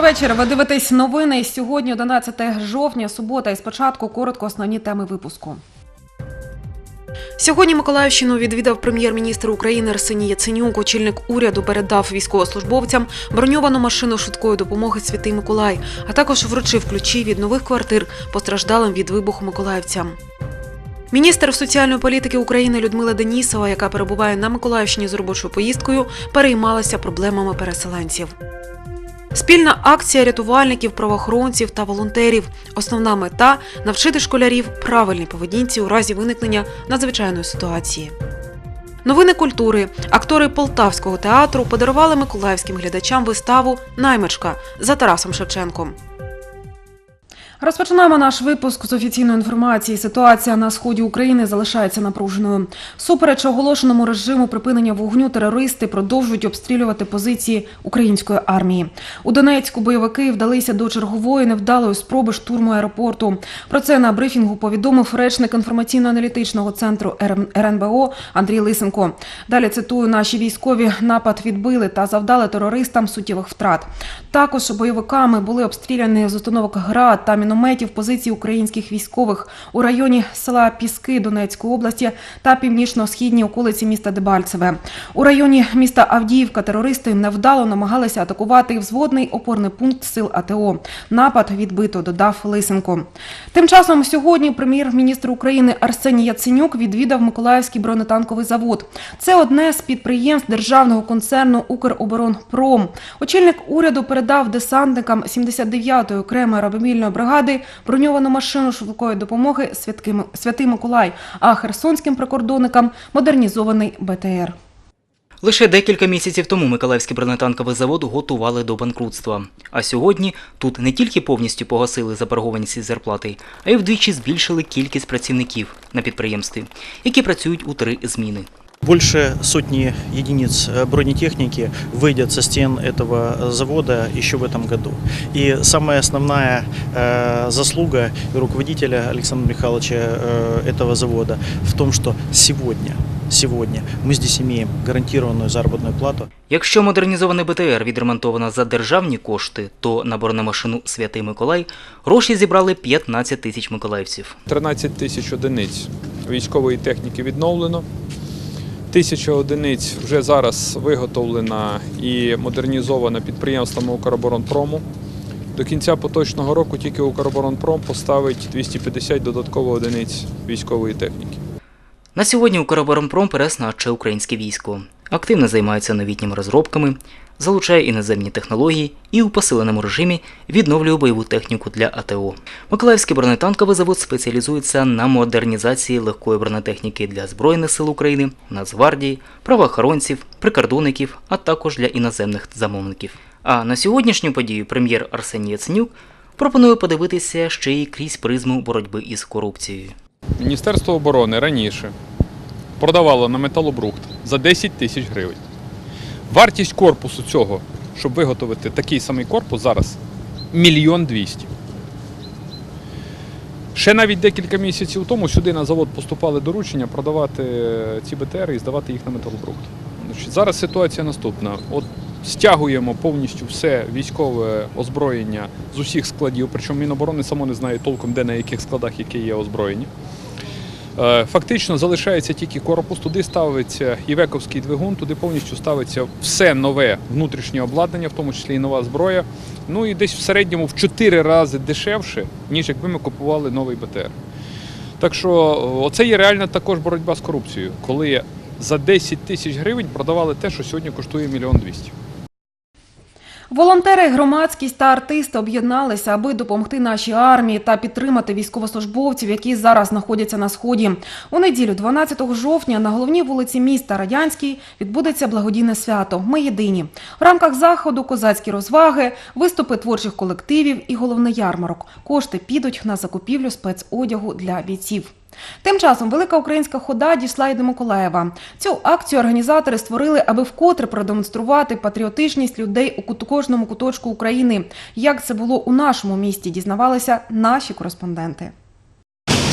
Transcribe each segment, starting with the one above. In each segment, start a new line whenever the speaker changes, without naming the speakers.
Добрий вечір. Ви дивитесь новини. Сьогодні 11 жовтня, субота. І спочатку коротко основні теми випуску. Сьогодні Миколаївщину відвідав прем'єр-міністр України Арсеній Яценюк. Очільник уряду передав військовослужбовцям броньовану машину швидкої допомоги Святий Миколай, а також вручив ключі від нових квартир постраждалим від вибуху миколаївцям. Міністр соціальної політики України Людмила Денісова, яка перебуває на Миколаївщині з робочою поїздкою, переймалася проблемами переселенців. Спільна акція рятувальників, правоохоронців та волонтерів. Основна мета навчити школярів правильній поведінці у разі виникнення надзвичайної ситуації. Новини культури. Актори Полтавського театру подарували миколаївським глядачам виставу Наймичка за Тарасом Шевченком. Розпочинаємо наш випуск з офіційної інформації. Ситуація на сході України залишається напруженою. Супереч оголошеному режиму припинення вогню терористи продовжують обстрілювати позиції української армії. У Донецьку бойовики вдалися до чергової невдалої спроби штурму аеропорту. Про це на брифінгу повідомив речник інформаційно-аналітичного центру РНБО Андрій Лисенко. Далі цитую: наші військові напад відбили та завдали терористам суттєвих втрат. Також бойовиками були обстріляні з установок ГРАД та мінометів позиції українських військових у районі села Піски Донецької області та північно-східній околиці міста Дебальцеве. У районі міста Авдіївка терористи невдало намагалися атакувати взводний опорний пункт сил АТО. Напад відбито, додав Лисенко. Тим часом сьогодні прем'єр-міністр України Арсеній Яценюк відвідав Миколаївський бронетанковий завод. Це одне з підприємств державного концерну Укроборонпром. Очільник уряду передав десантникам 79-ї окремої аеромобільної бригади броньовану машину швидкої допомоги Святий Миколай, а херсонським прикордонникам модернізований БТР.
Лише декілька місяців тому Миколаївський бронетанковий завод готували до банкрутства. А сьогодні тут не тільки повністю погасили заборгованість зарплати, а й вдвічі збільшили кількість працівників на підприємстві, які працюють у три зміни.
Больше сотни единиц э, бронетехники выйдет со стен этого э, завода еще в этом году. И самая основная э, заслуга руководителя Александра Михайловича э, этого завода в том, что сегодня, сегодня мы здесь имеем гарантированную заработную плату.
Якщо модернізований БТР відремонтовано за державні кошти, то на бронемашину Святий Миколай гроші зібрали 15 тисяч миколаївців.
13 тисяч одиниць військової техніки відновлено. Тисяча одиниць вже зараз виготовлена і модернізована підприємствами Укроборонпрому. До кінця поточного року тільки Укроборонпром поставить 250 додатково одиниць військової техніки.
На сьогодні Укроборонпром переоснащує українське військо. Активно займається новітніми розробками, залучає іноземні технології і у посиленому режимі відновлює бойову техніку для АТО. Миколаївський бронетанковий завод спеціалізується на модернізації легкої бронетехніки для Збройних сил України, Нацгвардії, правоохоронців, прикордонників, а також для іноземних замовників. А на сьогоднішню подію прем'єр Арсеній Яценюк пропонує подивитися ще й крізь призму боротьби із корупцією.
Міністерство оборони раніше продавало на металобрухт за 10 тисяч гривень. Вартість корпусу цього, щоб виготовити такий самий корпус, зараз мільйон двісті. Ще навіть декілька місяців тому сюди на завод поступали доручення продавати е, ці БТРи і здавати їх на металобрухт. Зараз ситуація наступна. От стягуємо повністю все військове озброєння з усіх складів, причому Міноборони само не знає толком, де на яких складах яке є озброєння. Е, Фактично залишається тільки корпус, туди ставиться івековський двигун, туди повністю ставиться все нове внутрішнє обладнання, в тому числі і нова зброя. Ну і десь в середньому в 4 рази дешевше, ніж якби ми купували новий БТР. Так що о, оце є реальна також боротьба з корупцією, коли за 10 тисяч гривень продавали те, що сьогодні коштує мільйон двісті.
Волонтери, громадськість та артисти об'єдналися, аби допомогти нашій армії та підтримати військовослужбовців, які зараз знаходяться на сході. У неділю, 12 жовтня, на головній вулиці міста Радянській відбудеться благодійне свято. Ми єдині. В рамках заходу козацькі розваги, виступи творчих колективів і головний ярмарок. Кошти підуть на закупівлю спецодягу для бійців. Тим часом велика українська хода дійшла й до Миколаєва. Цю акцію організатори створили, аби вкотре продемонструвати патріотичність людей у кожному куточку України. Як це було у нашому місті, дізнавалися наші кореспонденти.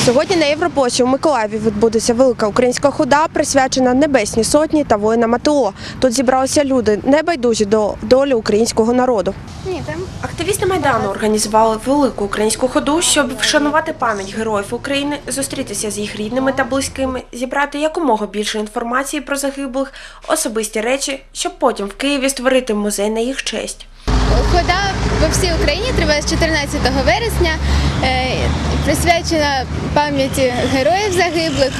Сьогодні на Європлощі у Миколаєві відбудеться велика українська хода, присвячена Небесній Сотні та воїнам АТО. Тут зібралися люди, небайдужі до долі українського народу. Активісти Майдану організували велику українську ходу, щоб вшанувати пам'ять героїв України, зустрітися з їх рідними та близькими, зібрати якомога більше інформації про загиблих, особисті речі, щоб потім в Києві створити музей на їх честь.
хода по всій Україні триває з 14 вересня, е, присвячена пам'яті героїв загиблих.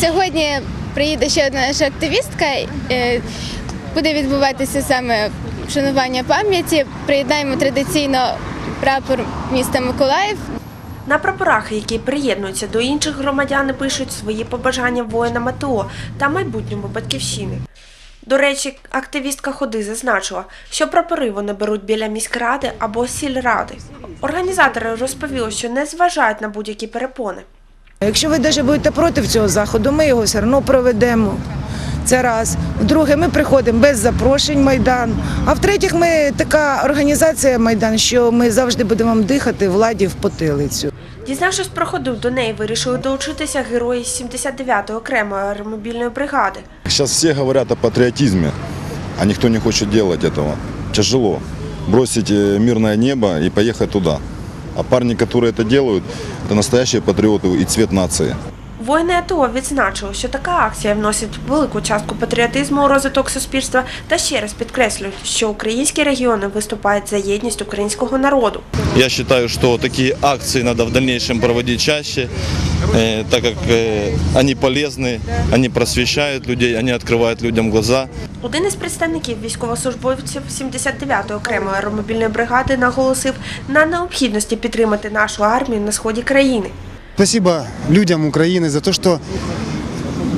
Сьогодні приїде ще одна наша активістка. е, Буде відбуватися саме вшанування пам'яті. Приєднаємо традиційно прапор міста Миколаїв
На прапорах, які приєднуються до інших громадян, пишуть свої побажання воїнам АТО та майбутньому батьківщини. До речі, активістка ходи зазначила, що прапори вони беруть біля міськради або сільради. Організатори розповіли, що не зважають на будь-які перепони.
Якщо ви навіть будете проти цього заходу, ми його все одно проведемо. Це раз. Вдруге, ми приходимо без запрошень в Майдан. А в-третіх, ми така організація Майдан, що ми завжди будемо вам дихати владі в потилицю.
Дізнавшись про ходу, до неї вирішили долучитися герої 79-ї окремої аеромобільної бригади.
Сейчас все говорят о патриотизме, а никто не хочет делать этого. Тяжело бросить э, мирное небо и поехать туда. А парни, которые это делают, это настоящие патриоты и цвет нации.
Воїни АТО відзначили, що така акція вносить велику частку патріотизму у розвиток суспільства та ще раз підкреслюють, що українські регіони виступають за єдність українського народу.
Я считаю, что такие акции надо в дальнейшем проводить чаще, э, так как э, они полезны, они просвещают людей, они открывают людям глаза.
Один із представників військовослужбовців 79-ї окремої аеромобільної бригади наголосив на необхідності підтримати нашу армію на сході країни.
Спасибо людям Украины за то, что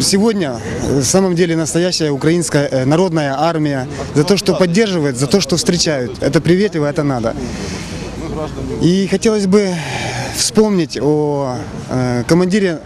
сегодня э, в самом деле настоящая украинская э, народная армия, за то, что поддерживает, за то, что встречают. Это приветливо, это надо. И хотелось бы вспомнить о э, командире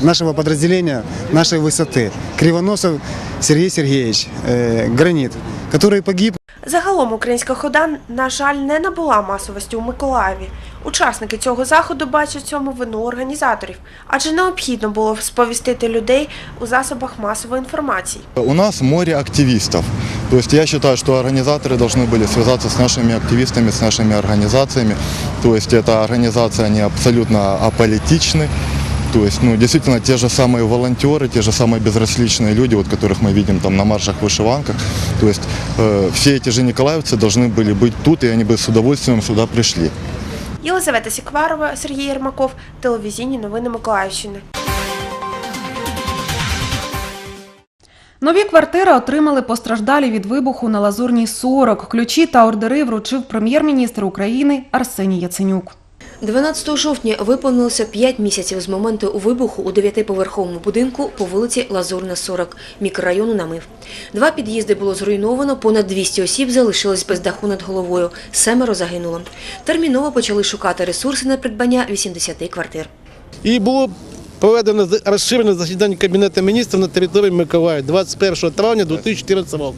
нашего подразделения, нашей высоты, Кривоносов Сергей Сергеевич, э, Гранит, который погиб
Загалом українська хода, на жаль, не набула масовості у Миколаєві. Учасники цього заходу бачать в цьому вину організаторів, адже необхідно було сповістити людей у засобах масової інформації.
У нас море активистов. То есть я считаю, что организаторы должны были связаться с нашими активистами, с нашими организациями. То есть эта организация, они абсолютно аполитичны. То есть, ну, действительно, те же самые волонтеры, те же самые безразличные люди, вот, которых мы видим там на маршах, вышиванках. То есть э, все эти же николаевцы должны были быть тут, и они бы с удовольствием сюда пришли.
Єлизавета Сікварова, Сергій Єрмаков, телевізійні новини Миколаївщини.
Нові квартири отримали постраждалі від вибуху на Лазурній 40. Ключі та ордери вручив прем'єр-міністр України Арсеній Яценюк.
12 жовтня виповнилося 5 місяців з моменту вибуху у дев'ятиповерховому будинку по вулиці Лазурна, 40, мікрорайону Намив. Два під'їзди було зруйновано, понад 200 осіб залишилось без даху над головою, семеро загинуло. Терміново почали шукати ресурси на придбання 80 квартир.
І було проведено розширене засідання Кабінету міністрів на території Миколаєва 21 травня 2014 року,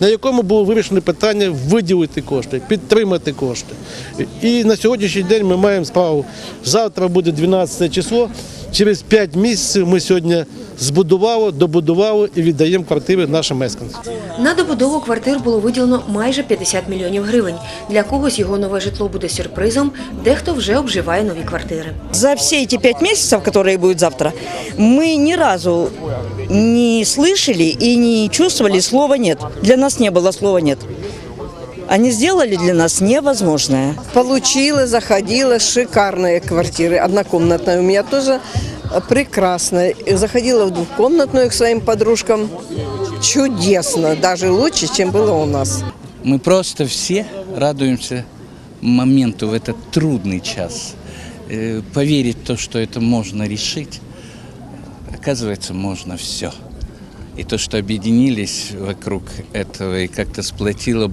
на якому було вирішено питання виділити кошти, підтримати кошти. І на сьогоднішній день ми маємо справу. Завтра буде 12 число. Через 5 місяців ми сьогодні збудували, добудували і віддаємо квартири нашим мешканцям.
На добудову квартир було виділено майже 50 мільйонів гривень. Для когось його нове житло буде сюрпризом, дехто вже обживає нові квартири.
За все эти пять месяцев, которые будут завтра, мы ни разу не слышали и не чувствовали слова «нет». Для нас не было слова «нет». Они сделали для нас невозможное.
Получила, заходила, шикарные квартиры, однокомнатная. У меня тоже прекрасная. Заходила в двухкомнатную к своим подружкам. Чудесно, даже лучше, чем было у нас.
Мы просто все радуемся моменту в этот трудный час. Э, Поверить в то, что это можно решить, оказывается, можно все. И то, что объединились вокруг этого и как-то сплотило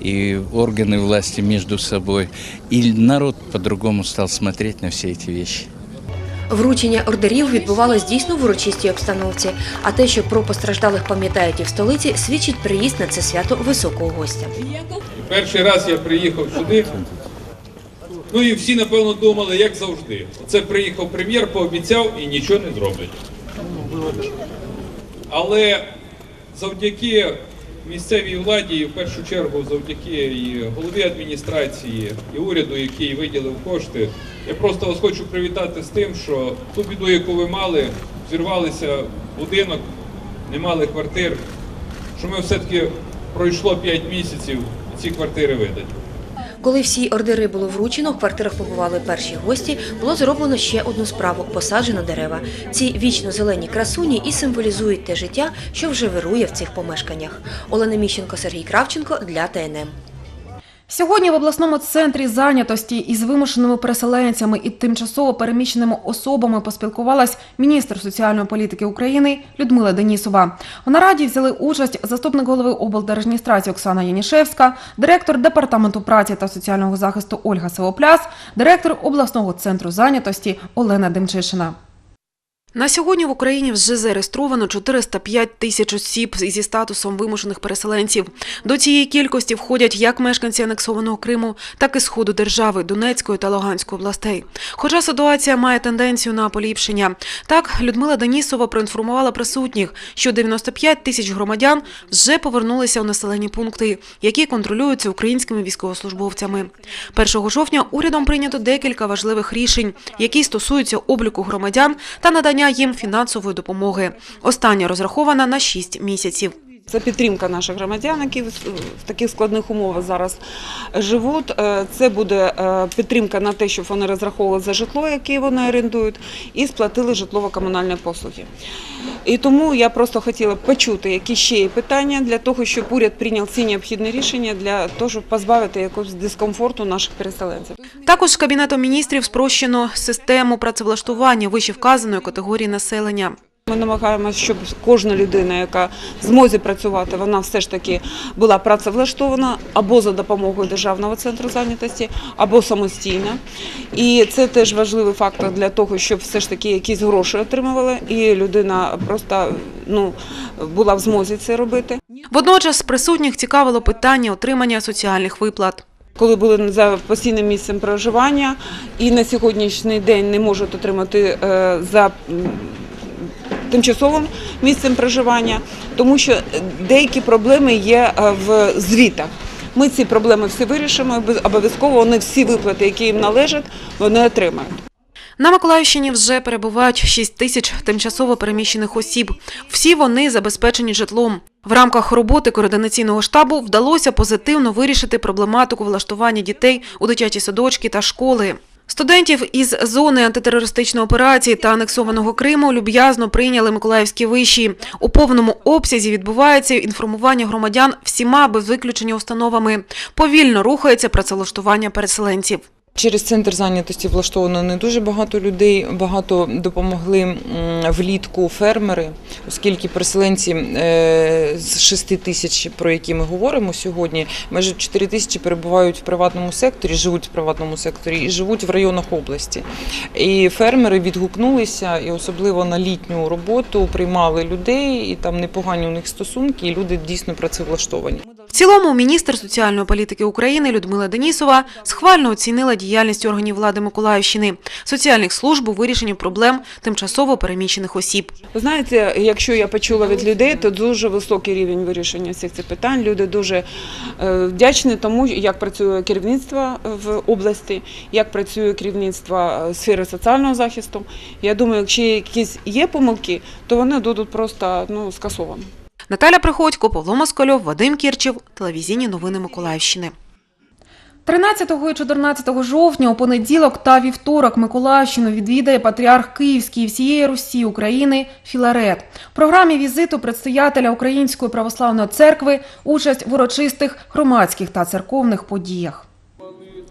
и органы власти между собой, и народ по-другому стал смотреть на все эти вещи.
Вручення ордерів відбувалось дійсно в урочистій обстановці, а те, що про постраждалих пам'ятають і в столиці, свідчить приїзд на це свято високого гостя.
Перший раз я приїхав сюди Ну і всі, напевно, думали, як завжди. Оце приїхав прем'єр, пообіцяв і нічого не зробить. Але завдяки місцевій владі, і в першу чергу завдяки і голові адміністрації, і уряду, який виділив кошти, я просто вас хочу привітати з тим, що ту біду, яку ви мали, зірвалися будинок, не мали квартир, що ми все-таки пройшло 5 місяців і ці квартири видать.
Коли всі ордери було вручено, в квартирах побували перші гості, було зроблено ще одну справу посаджено дерева. Ці вічно зелені красуні і символізують те життя, що вже вирує в цих помешканнях. Олена Міщенко, Сергій Кравченко для ТНМ.
Сьогодні в обласному центрі зайнятості із вимушеними переселенцями і тимчасово переміщеними особами поспілкувалась міністр соціальної політики України Людмила Денісова. В нараді взяли участь заступник голови облдержадміністрації Оксана Янішевська, директор департаменту праці та соціального захисту Ольга Сивопляс, директор обласного центру зайнятості Олена Демчишина. На сьогодні в Україні вже зареєстровано 405 тисяч осіб зі статусом вимушених переселенців. До цієї кількості входять як мешканці анексованого Криму, так і сходу держави Донецької та Луганської областей. Хоча ситуація має тенденцію на поліпшення. Так, Людмила Денісова проінформувала присутніх, що 95 тисяч громадян вже повернулися у населені пункти, які контролюються українськими військовослужбовцями. 1 жовтня урядом прийнято декілька важливих рішень, які стосуються обліку громадян та надання їм фінансової допомоги. Остання розрахована на 6 місяців.
Це підтримка наших громадян, які в таких складних умовах зараз живуть. Е, Це буде е, підтримка на те, щоб вони розраховували за житло, яке вони орендують, і сплатили житлово-комунальні послуги. І тому я просто хотіла почути, які ще є питання для того, щоб уряд прийняв всі необхідні рішення для того, щоб позбавити якогось дискомфорту наших переселенців.
Також Кабінетом міністрів спрощено систему працевлаштування вище вказаної категорії населення.
Ми намагаємося, щоб кожна людина, яка змозі працювати, вона все ж таки була працевлаштована або за допомогою державного центру зайнятості, або самостійно. І це теж важливий фактор для того, щоб все ж таки якісь гроші отримували, і людина просто ну була в змозі це робити.
Водночас присутніх цікавило питання отримання соціальних виплат.
Коли були за постійним місцем проживання і на сьогоднішній день не можуть отримати е, за тимчасовим місцем проживання, тому що деякі проблеми є е, в звітах. Ми ці проблеми всі вирішимо, обов'язково вони всі виплати, які їм належать, вони отримають.
На Миколаївщині вже перебувають 6 тисяч тимчасово переміщених осіб. Всі вони забезпечені житлом. В рамках роботи координаційного штабу вдалося позитивно вирішити проблематику влаштування дітей у дитячі садочки та школи. Студентів із зони антитерористичної операції та анексованого Криму люб'язно прийняли Миколаївські виші. У повному обсязі відбувається інформування громадян всіма без виключення установами. Повільно рухається працевлаштування переселенців.
Через центр зайнятості влаштовано не дуже багато людей. Багато допомогли влітку фермери, оскільки переселенці е, з 6 тисяч, про які ми говоримо сьогодні, майже 4 тисячі перебувають в приватному секторі, живуть в приватному секторі і живуть в районах області. І фермери відгукнулися, і особливо на літню роботу приймали людей, і там непогані у них стосунки, і люди дійсно працевлаштовані.
В цілому міністр соціальної політики України Людмила Денісова схвально оцінила діяльність органів влади Миколаївщини, соціальних служб у вирішенні проблем тимчасово переміщених осіб.
Ви знаєте, якщо я почула від людей, то дуже високий рівень вирішення всіх цих питань. Люди дуже е, вдячні тому, як працює керівництво в області, як працює керівництво е, сфери соціального захисту. Я думаю, якщо якісь є помилки, то вони будуть просто ну, скасовані.
Наталя Приходько, Павло Москальов, Вадим Кірчев. Телевізійні новини Миколаївщини. 13 і 14 жовтня у понеділок та вівторок Миколаївщину відвідає патріарх Київський і всієї Русі України Філарет. В програмі візиту предстоятеля Української православної церкви участь в урочистих громадських та церковних подіях.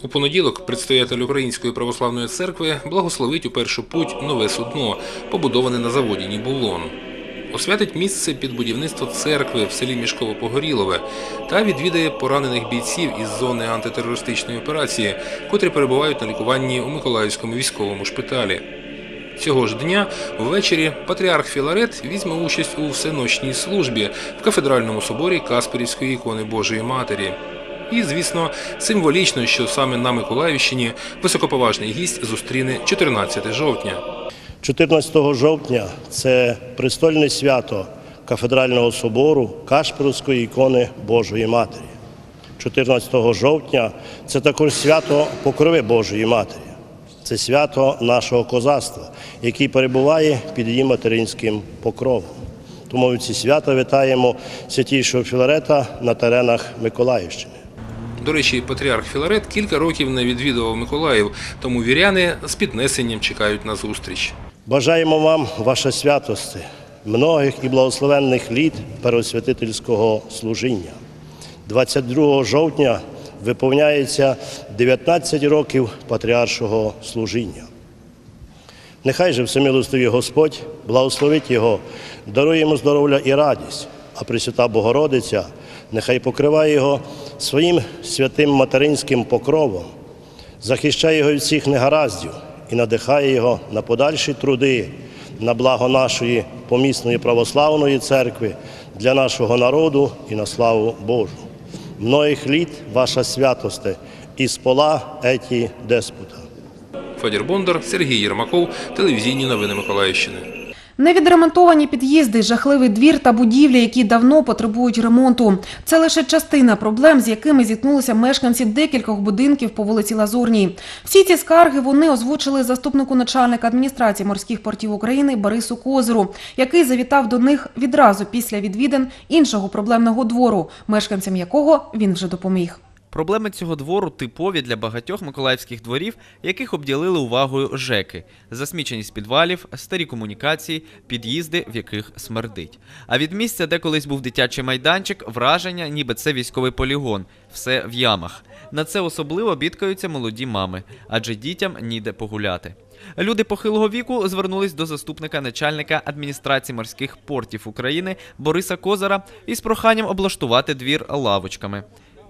У понеділок предстоятель Української православної церкви благословить у першу путь нове судно, побудоване на заводі Нібулон. Освятить місце під будівництво церкви в селі Мішково-Погорілове та відвідає поранених бійців із зони антитерористичної операції, котрі перебувають на лікуванні у Миколаївському військовому шпиталі. Цього ж дня ввечері патріарх Філарет візьме участь у всеночній службі в кафедральному соборі Касперівської ікони Божої Матері. І, звісно, символічно, що саме на Миколаївщині високоповажний гість зустріне 14 жовтня.
14 жовтня це престольне свято кафедрального собору Кашпіровської ікони Божої Матері. 14 жовтня це також свято Покрови Божої Матері. Це свято нашого козацтва, який перебуває під її материнським покровом. Тому ці свята вітаємо святішого Філарета на теренах Миколаївщини.
До речі, патріарх Філарет кілька років не відвідував Миколаїв, тому віряни з піднесенням чекають на зустріч.
Бажаємо вам, ваша святости, многих і благословенних літ переосвятительського служіння. 22 жовтня виповняється 19 років патріаршого служіння. Нехай же всемилостивий Господь благословить його, дарує йому здоров'я і радість, а Пресвята Богородиця нехай покриває його своїм святим материнським покровом, захищає його від всіх негараздів і надихає його на подальші труди, на благо нашої помісної православної церкви, для нашого народу і на славу Божу. Многих літ ваша святосте, і пола еті деспута.
Федір Бондар, Сергій Єрмаков, телевізійні новини Миколаївщини.
Невідремонтовані під'їзди, жахливий двір та будівлі, які давно потребують ремонту. Це лише частина проблем, з якими зіткнулися мешканці декількох будинків по вулиці Лазурній. Всі ці скарги вони озвучили заступнику начальника адміністрації морських портів України Борису Козиру, який завітав до них відразу після відвідин іншого проблемного двору, мешканцям якого він вже допоміг.
Проблеми цього двору типові для багатьох миколаївських дворів, яких обділили увагою ЖЕКи, засміченість підвалів, старі комунікації, під'їзди, в яких смердить. А від місця, де колись був дитячий майданчик, враження, ніби це військовий полігон, все в ямах. На це особливо бідкаються молоді мами, адже дітям ніде погуляти. Люди похилого віку звернулись до заступника начальника адміністрації морських портів України Бориса Козара із проханням облаштувати двір лавочками.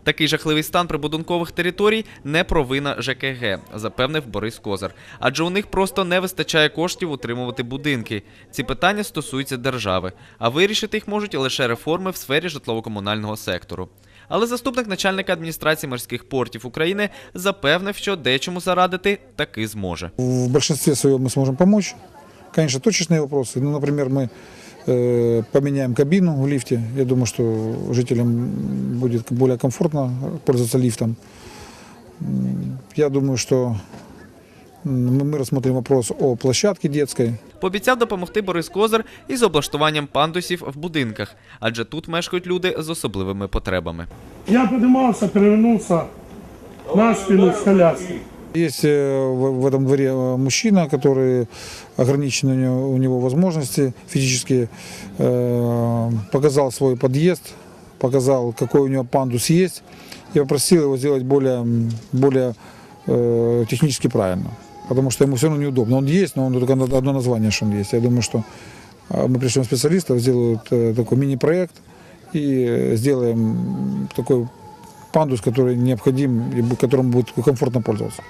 Такий жахливий стан прибудинкових територій не провина ЖКГ, запевнив Борис Козар. Адже у них просто не вистачає коштів утримувати будинки. Ці питання стосуються держави, а вирішити їх можуть лише реформи в сфері житлово-комунального сектору. Але заступник начальника адміністрації морських портів України запевнив, що дечому зарадити таки зможе.
В большинстве своем мы сможем помочь. Конечно, точечные вопросы. Ну, например, мы э, поменяем кабину в лифте. Я думаю, что жителям будет более комфортно пользоваться лифтом. Я думаю, что м, мы рассмотрим вопрос о площадке детской.
Пообіцяв допомогти Борис Козар із облаштуванням пандусів в будинках, адже тут мешкають люди з особливими потребами.
Я поднимался, перевернулся на спину с коляски.
Есть э, в этом дворе э, мужчина, который ограничены у него, у него возможности физические, э, показал свой подъезд, показал, какой у него пандус есть. Я попросил его сделать более, более технически правильно, потому что ему все равно неудобно. Он есть, но он только одно название, что он есть. Я думаю, что мы пришлем специалистов, сделают такой мини-проект и сделаем такой пандус, который необходим и которым будет комфортно пользоваться.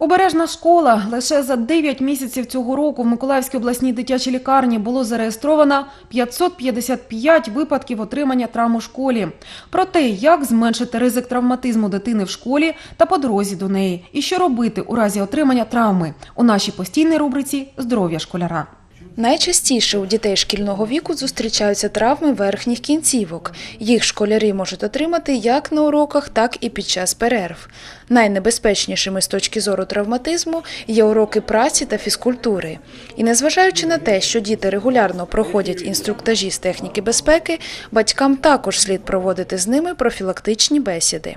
Обережна школа. Лише за 9 місяців цього року в Миколаївській обласній дитячій лікарні було зареєстровано 555 випадків отримання травм у школі. Про те, як зменшити ризик травматизму дитини в школі та по дорозі до неї, і що робити у разі отримання травми у нашій постійній рубриці Здоров'я школяра.
Найчастіше у дітей шкільного віку зустрічаються травми верхніх кінцівок. Їх школярі можуть отримати як на уроках, так і під час перерв. Найнебезпечнішими з точки зору травматизму є уроки праці та фізкультури. І незважаючи на те, що діти регулярно проходять інструктажі з техніки безпеки, батькам також слід проводити з ними профілактичні бесіди.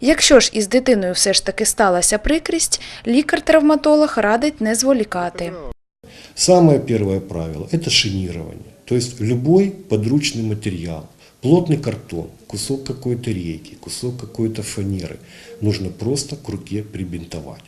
Якщо ж із дитиною все ж таки сталася прикрість, лікар-травматолог радить не зволікати.
Самое первое правило – это шинирование. То есть любой подручный материал, плотный картон, кусок какой-то рейки, кусок какой-то фанеры нужно просто к руке прибинтовать.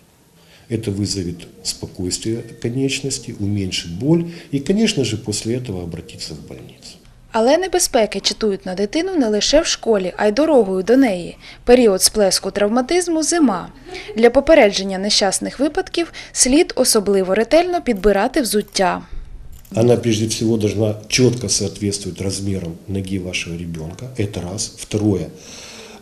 Это вызовет спокойствие конечности, уменьшит боль и, конечно же, после этого обратиться в больницу.
Але небезпеки чатують на дитину не лише в школі, а й дорогою до неї. Період сплеску травматизму зима. Для попередження нещасних випадків слід особливо ретельно підбирати взуття.
Она прежде всего должна четко соответствовать размерам ноги вашего ребенка. Это раз. Второе.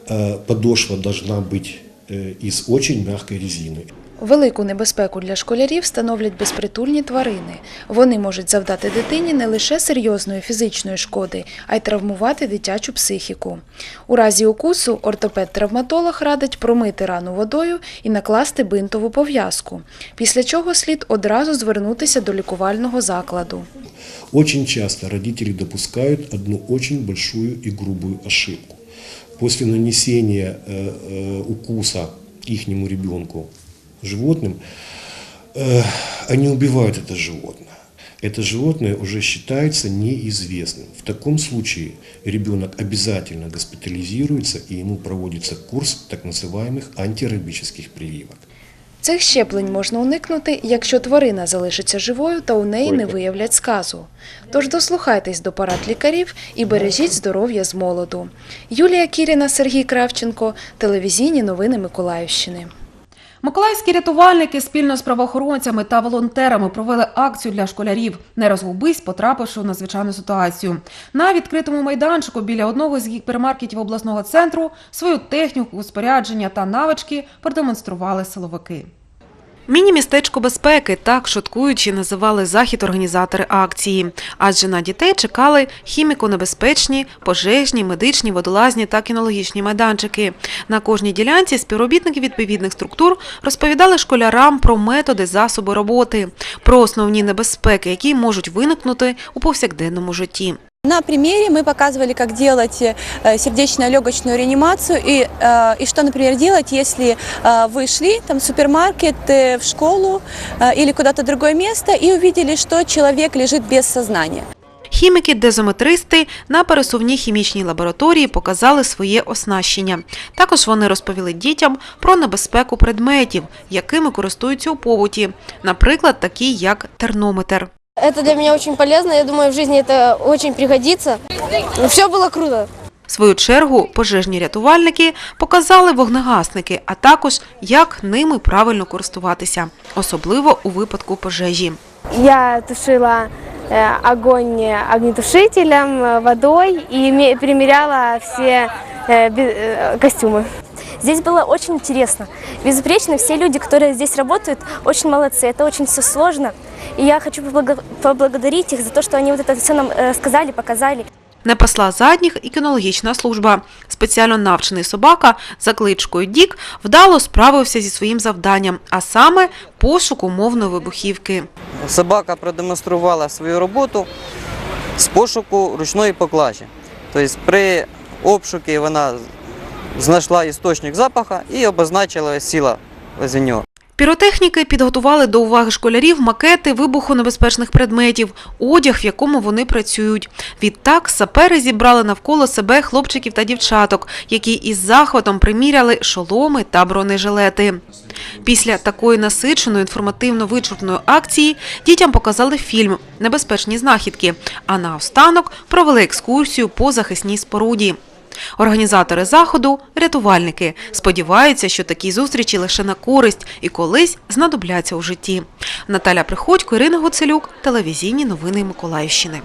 э, подошва должна быть э, из очень мягкой резины.
Велику небезпеку для школярів становлять безпритульні тварини. Вони можуть завдати дитині не лише серйозної фізичної шкоди, а й травмувати дитячу психіку. У разі укусу ортопед-травматолог радить промити рану водою і накласти бинтову пов'язку, після чого слід одразу звернутися до лікувального закладу.
Очень часто родители допускают одну очень большую и грубую ошибку. После нанесения э, э, укуса ихнему ребенку животным, э, они убивают это животное. Это животное уже считается неизвестным. В таком случае ребенок обязательно госпитализируется и ему проводится курс так называемых антирабических прививок.
Цих щеплень можна уникнути, якщо тварина залишиться живою та у неї не виявлять сказу. Тож дослухайтесь до порад лікарів і бережіть здоров'я з молоду. Юлія Кіріна, Сергій Кравченко, телевізійні новини Миколаївщини.
Миколаївські рятувальники спільно з правоохоронцями та волонтерами провели акцію для школярів Не розгубись, потрапивши у надзвичайну ситуацію. На відкритому майданчику біля одного з гіпермаркетів обласного центру свою техніку, спорядження та навички продемонстрували силовики. Міні-містечко безпеки так шуткуючи називали захід організатори акції, адже на дітей чекали хіміко-небезпечні, пожежні, медичні, водолазні та кінологічні майданчики. На кожній ділянці співробітники відповідних структур розповідали школярам про методи, засоби роботи, про основні небезпеки, які можуть виникнути у повсякденному житті.
На примере мы показывали, как делать э, сердечно-легочную реанимацию и, э, и что, например, делать, если э, вы шли там, в супермаркет, э, в школу э, или куда-то в другое место и увидели, что человек лежит без сознания.
Хіміки-дезометристи на пересувній хімічній лабораторії показали своє оснащення. Також вони розповіли дітям про небезпеку предметів, якими користуються у побуті, наприклад, такі як тернометр.
Это для меня очень полезно. Я думаю, в жизни это очень пригодится. Все было круто.
В свою чергу пожежні рятувальники показали вогнегасники, а також як ними правильно користуватися, особливо у випадку пожежі.
Я тушила э, огонь огнетушителем, э, водой и ме- примеряла все э, бе- э, костюмы. Здесь было очень интересно. Безупречно все люди, которые здесь работают, очень молодцы. Это очень все сложно. И я хочу поблаго- поблагодарить их за то, что они вот это все нам э, сказали, показали.
Не посла задніх і кінологічна служба. Спеціально навчений собака за кличкою Дік вдало справився зі своїм завданням, а саме пошук умовної вибухівки.
Собака продемонструвала свою роботу з пошуку ручної поклажі. Тобто при обшукі вона знайшла істочник запаха і обозначила сіла возле нього.
Піротехніки підготували до уваги школярів макети вибухонебезпечних предметів, одяг, в якому вони працюють. Відтак сапери зібрали навколо себе хлопчиків та дівчаток, які із захватом приміряли шоломи та бронежилети. Після такої насиченої інформативно-вичерпної акції дітям показали фільм Небезпечні знахідки, а наостанок провели екскурсію по захисній споруді. Організатори заходу рятувальники. Сподіваються, що такі зустрічі лише на користь і колись знадобляться у житті. Наталя Приходько, Ірина Гуцелюк, телевізійні новини Миколаївщини.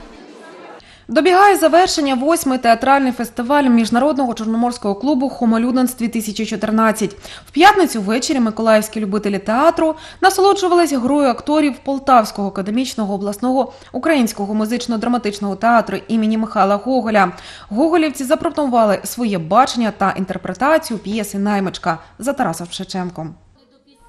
Добігає завершення восьмий театральний фестиваль міжнародного чорноморського клубу Хомолюденс 2014 В п'ятницю ввечері миколаївські любителі театру насолоджувалися грою акторів Полтавського академічного обласного українського музично-драматичного театру імені Михайла Гоголя. Гоголівці запропонували своє бачення та інтерпретацію п'єси Наймичка за Тарасом Шевченком.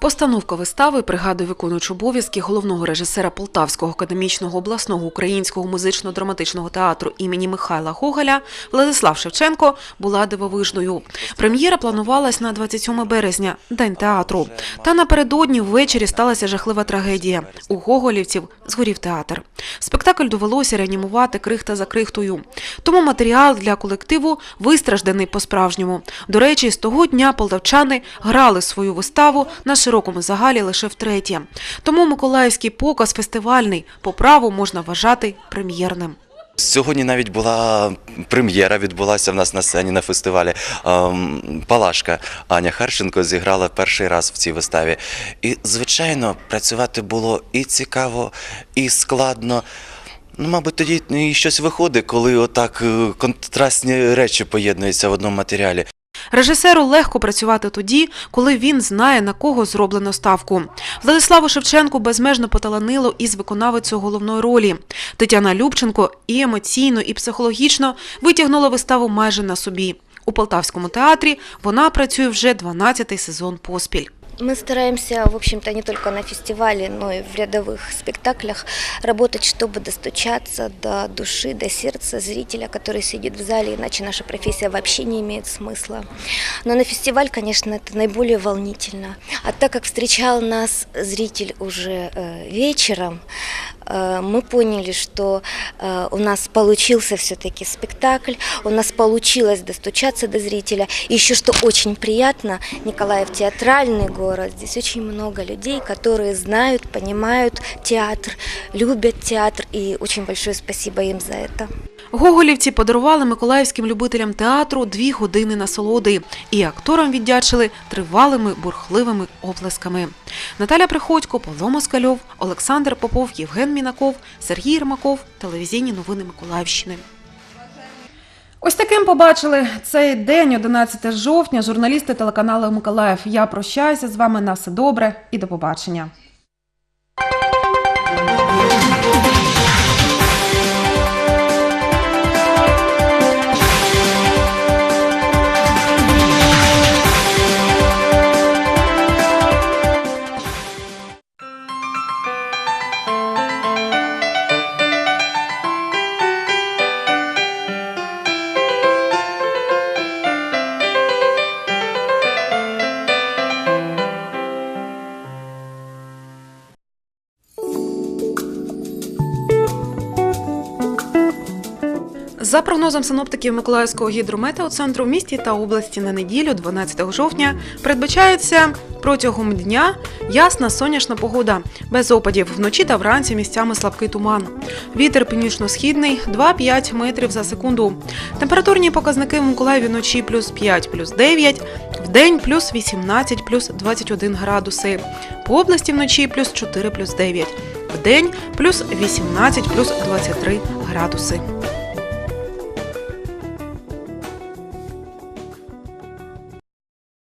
Постановка вистави пригадує виконуючи обов'язки головного режисера Полтавського академічного обласного українського музично-драматичного театру імені Михайла Гоголя Владислав Шевченко була дивовижною. Прем'єра планувалась на 27 березня, день театру. Та напередодні ввечері сталася жахлива трагедія. У Гоголівців згорів театр. Спектакль довелося реанімувати крихта за крихтою. Тому матеріал для колективу вистражданий по-справжньому. До речі, з того дня полтавчани грали свою виставу на широкому загалі лише втретє. Тому миколаївський показ фестивальний по праву можна вважати прем'єрним.
Сьогодні навіть була прем'єра, відбулася в нас на сцені на фестивалі. Ем, Палашка Аня Харченко зіграла перший раз в цій виставі. І, звичайно, працювати було і цікаво, і складно. Ну, мабуть, тоді і щось виходить, коли отак е, контрастні речі поєднуються в одному матеріалі.
Режисеру легко працювати тоді, коли він знає, на кого зроблено ставку. Владиславу Шевченку безмежно поталанило із виконавицю головної ролі. Тетяна Любченко і емоційно, і психологічно витягнула виставу майже на собі. У Полтавському театрі вона працює вже 12-й сезон поспіль.
Мы стараемся, в общем-то, не только на фестивале, но и в рядовых спектаклях работать, чтобы достучаться до души, до сердца зрителя, который сидит в зале, иначе наша профессия вообще не имеет смысла. Но на фестиваль, конечно, это наиболее волнительно. А так как встречал нас зритель уже э, вечером, э, мы поняли, что э, у нас получился все-таки спектакль, у нас получилось достучаться до зрителя. И еще что очень приятно, Николаев театральный город, здесь очень много людей, которые знают, понимают театр, любят театр, и очень большое спасибо им за это.
Гоголівці подарували миколаївським любителям театру дві години насолоди і акторам віддячили тривалими бурхливими оплесками. Наталя Приходько, Павло Москальов, Олександр Попов, Євген Мінаков, Сергій Єрмаков. Телевізійні новини Миколаївщини. Ось таким побачили цей день, 11 жовтня. Журналісти телеканалу Миколаїв. Я прощаюся з вами на все добре і до побачення. За прогнозом синоптиків Миколаївського гідрометеоцентру в місті та області на неділю, 12 жовтня, передбачається протягом дня ясна сонячна погода, без опадів вночі та вранці місцями слабкий туман. Вітер північно-східний 2-5 метрів за секунду. Температурні показники в Миколаєві вночі плюс 5, плюс 9, в день плюс 18, плюс 21 градуси. По області вночі плюс 4, плюс 9, в день плюс 18, плюс 23 градуси.